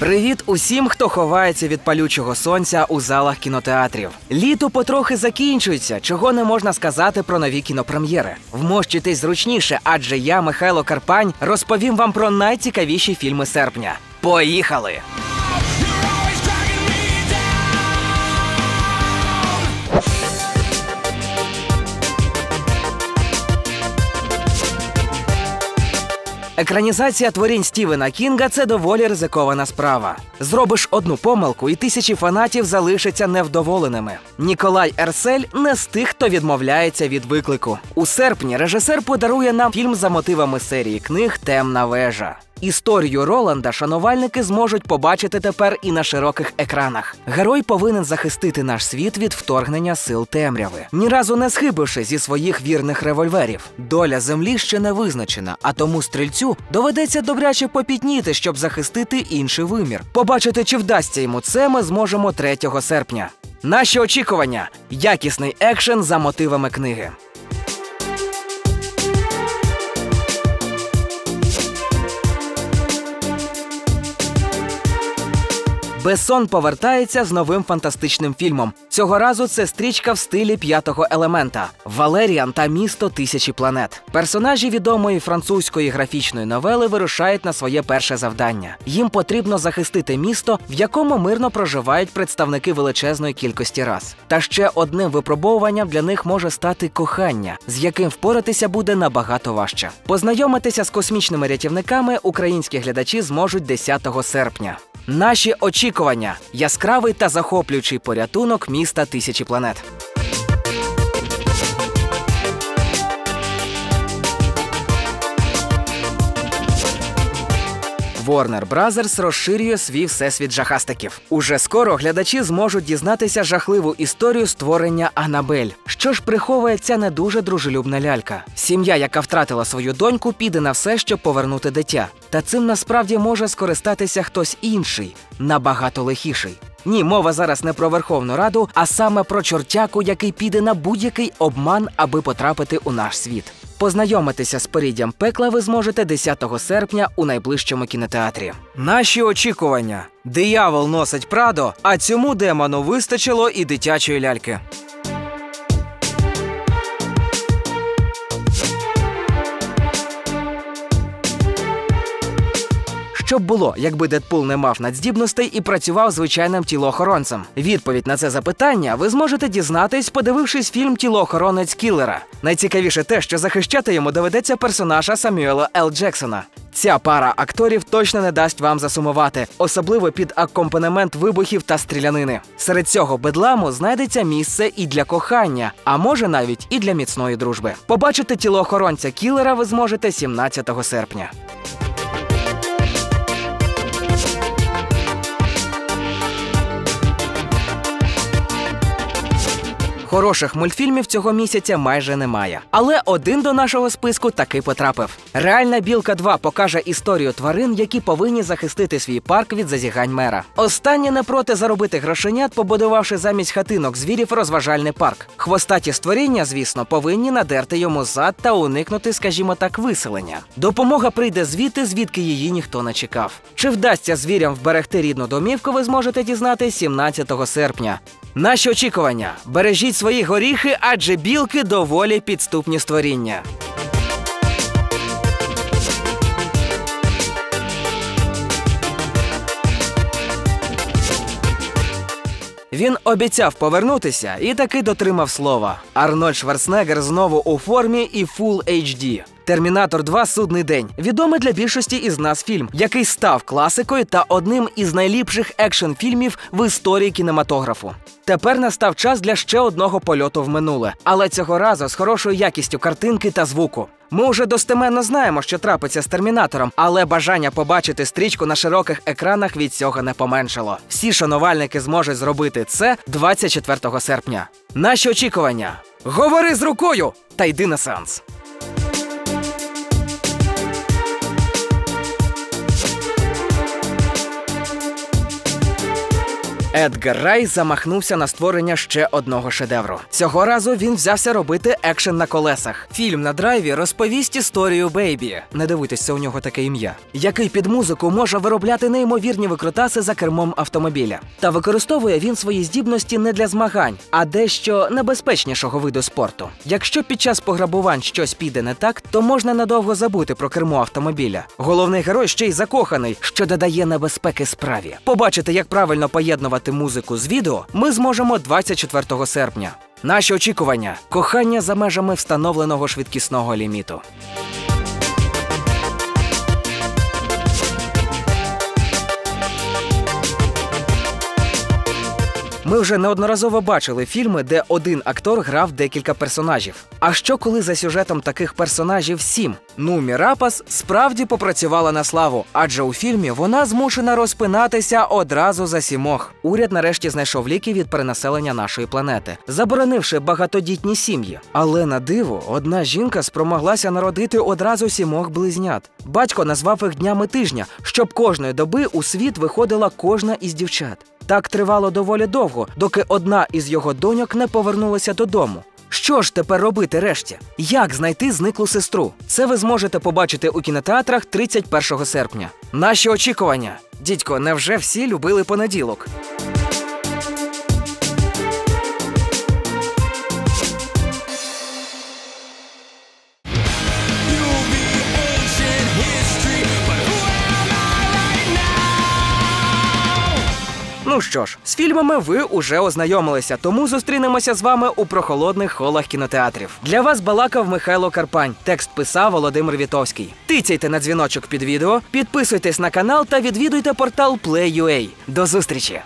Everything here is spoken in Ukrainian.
Привіт усім, хто ховається від палючого сонця у залах кінотеатрів. Літо потрохи закінчується, чого не можна сказати про нові кінопрем'єри. Вмощитись зручніше, адже я, Михайло Карпань, розповім вам про найцікавіші фільми серпня. Поїхали! Екранізація творінь Стівена Кінга це доволі ризикована справа. Зробиш одну помилку, і тисячі фанатів залишаться невдоволеними. Ніколай Ерсель не з тих, хто відмовляється від виклику. У серпні режисер подарує нам фільм за мотивами серії книг Темна вежа. Історію Роланда шанувальники зможуть побачити тепер і на широких екранах. Герой повинен захистити наш світ від вторгнення сил темряви, ні разу не схибивши зі своїх вірних револьверів. Доля землі ще не визначена, а тому стрільцю доведеться добряче попітніти, щоб захистити інший вимір. Побачити, чи вдасться йому це, ми зможемо 3 серпня. Наші очікування якісний екшен за мотивами книги. Бессон повертається з новим фантастичним фільмом. Цього разу це стрічка в стилі п'ятого елемента Валеріан та місто тисячі планет. Персонажі відомої французької графічної новели вирушають на своє перше завдання. Їм потрібно захистити місто, в якому мирно проживають представники величезної кількості рас. Та ще одним випробовуванням для них може стати кохання, з яким впоратися буде набагато важче. Познайомитися з космічними рятівниками українські глядачі зможуть 10 серпня. Наші очікування яскравий та захоплюючий порятунок міста тисячі планет. Warner Brothers розширює свій всесвіт жахастиків. Уже скоро глядачі зможуть дізнатися жахливу історію створення Анабель. Що ж приховує ця не дуже дружелюбна лялька? Сім'я, яка втратила свою доньку, піде на все, щоб повернути дитя. Та цим насправді може скористатися хтось інший, набагато лихіший. Ні, мова зараз не про Верховну Раду, а саме про чортяку, який піде на будь-який обман, аби потрапити у наш світ. Познайомитися з поріддям пекла ви зможете 10 серпня у найближчому кінотеатрі. Наші очікування: диявол носить прадо, а цьому демону вистачило і дитячої ляльки. Що б було, якби Дедпул не мав надздібностей і працював звичайним тілоохоронцем? Відповідь на це запитання ви зможете дізнатись, подивившись фільм Тілоохоронець Кілера. Найцікавіше те, що захищати йому доведеться персонажа Самюела Л. Джексона. Ця пара акторів точно не дасть вам засумувати, особливо під акомпанемент вибухів та стрілянини. Серед цього бедламу знайдеться місце і для кохання, а може навіть і для міцної дружби. Побачити тілоохоронця кілера ви зможете 17 серпня. Хороших мультфільмів цього місяця майже немає. Але один до нашого списку таки потрапив. Реальна білка 2 покаже історію тварин, які повинні захистити свій парк від зазігань мера. Останні не проти заробити грошенят, побудувавши замість хатинок звірів розважальний парк. Хвостаті створіння, звісно, повинні надерти йому зад та уникнути, скажімо так, виселення. Допомога прийде звідти, звідки її ніхто не чекав. Чи вдасться звірям вберегти рідну домівку, ви зможете дізнатися 17 серпня. Наші очікування: бережіть свої горіхи, адже білки доволі підступні створіння. Він обіцяв повернутися і таки дотримав слова. Арнольд Шварценеггер знову у формі і Full HD. Термінатор 2 судний день відомий для більшості із нас фільм, який став класикою та одним із найліпших екшн фільмів в історії кінематографу. Тепер настав час для ще одного польоту в минуле, але цього разу з хорошою якістю картинки та звуку. Ми вже достеменно знаємо, що трапиться з термінатором, але бажання побачити стрічку на широких екранах від цього не поменшало. Всі шанувальники зможуть зробити це 24 серпня. Наші очікування: говори з рукою та йди на сеанс. Едгар Рай замахнувся на створення ще одного шедевру. Цього разу він взявся робити екшен на колесах. Фільм на драйві розповість історію Бейбі. Не дивуйтесь, це у нього таке ім'я, який під музику може виробляти неймовірні викрутаси за кермом автомобіля. Та використовує він свої здібності не для змагань, а дещо небезпечнішого виду спорту. Якщо під час пограбувань щось піде не так, то можна надовго забути про кермо автомобіля. Головний герой ще й закоханий, що додає небезпеки справі. Побачити, як правильно поєднувати музику з відео, ми зможемо 24 серпня. Наші очікування кохання за межами встановленого швидкісного ліміту. Ми вже неодноразово бачили фільми, де один актор грав декілька персонажів. А що коли за сюжетом таких персонажів сім? Ну, Мірапас справді попрацювала на славу, адже у фільмі вона змушена розпинатися одразу за сімох. Уряд нарешті знайшов ліки від перенаселення нашої планети, заборонивши багатодітні сім'ї. Але на диво, одна жінка спромоглася народити одразу сімох близнят. Батько назвав їх днями тижня, щоб кожної доби у світ виходила кожна із дівчат. Так тривало доволі довго, доки одна із його доньок не повернулася додому. Що ж тепер робити решті? Як знайти зниклу сестру? Це ви зможете побачити у кінотеатрах 31 серпня. Наші очікування. Дідько, невже всі любили понеділок? Що ж, з фільмами ви уже ознайомилися, тому зустрінемося з вами у прохолодних холах кінотеатрів. Для вас балакав Михайло Карпань. Текст писав Володимир Вітовський. Тицяйте на дзвіночок під відео, підписуйтесь на канал та відвідуйте портал Play.ua. До зустрічі!